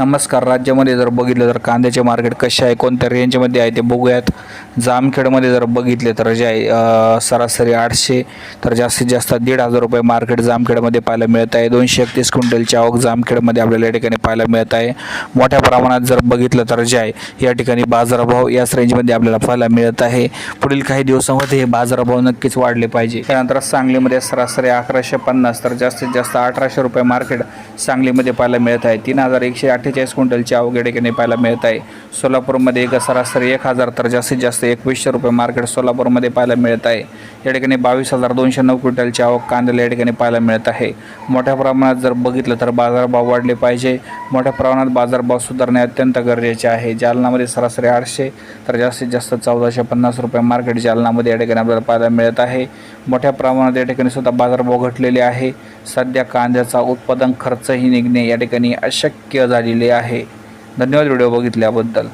नमस्कार. राज्यामध्ये जर बघितलं तर कांद्याचे मार्केट कसे आहे कोणत्या रेंजमध्ये आहे ते बघूयात. जामखेडमध्ये जर बघितले तर जे आहे सरासरी आठशे तर जास्तीत जास्त दीड हजार रुपये मार्केट जामखेडमध्ये पाहायला मिळत आहे. दोनशे एकतीस क्विंटलची आवक जामखेडमध्ये आपल्याला या ठिकाणी पाहायला मिळत आहे. मोठ्या प्रमाणात जर बघितलं तर जे आहे या ठिकाणी बाजारभाव याच रेंजमध्ये आपल्याला पाहायला मिळत आहे. पुढील काही दिवसामध्ये हे बाजारभाव नक्कीच वाढले पाहिजे. त्यानंतर सांगलीमध्ये सरासरी अकराशे पन्नास तर जास्तीत जास्त अठराशे रुपये मार्केट सांगलीमध्ये पाहायला मिळत आहे. तीन हजार एकशे अठ्ठेचाळीस क्विंटलची आवक ठिकाणी पाहायला मिळत आहे. सोलापूरमध्ये एक सरासरी एक हजार तर जास्तीत जास्त एकवीसशे रुपये मार्केट सोलापूरमध्ये पाहायला मिळत आहे. या ठिकाणी बावीस हजार दोनशे नऊ क्विंटलची आवक कांद्याला या ठिकाणी पाहायला मिळत आहे. मोठ्या प्रमाणात जर बघितलं तर बाजारभाव वाढले पाहिजे. मोठ्या प्रमाणात बाजारभाव सुधारणे अत्यंत गरजेचे आहे. जालनामध्ये सरासरी आठशे तर जास्तीत जास्त चौदाशे पन्नास रुपये मार्केट जालनामध्ये या ठिकाणी आपल्याला पाहायला मिळत आहे. मोठ्या प्रमाणात या ठिकाणी सुद्धा बाजारभाव घटलेले आहे. सध्या कांद्याचा उत्पादन खर्चही निघणे या ठिकाणी अशक्य झालेले आहे. धन्यवाद व्हिडिओ बघितल्याबद्दल.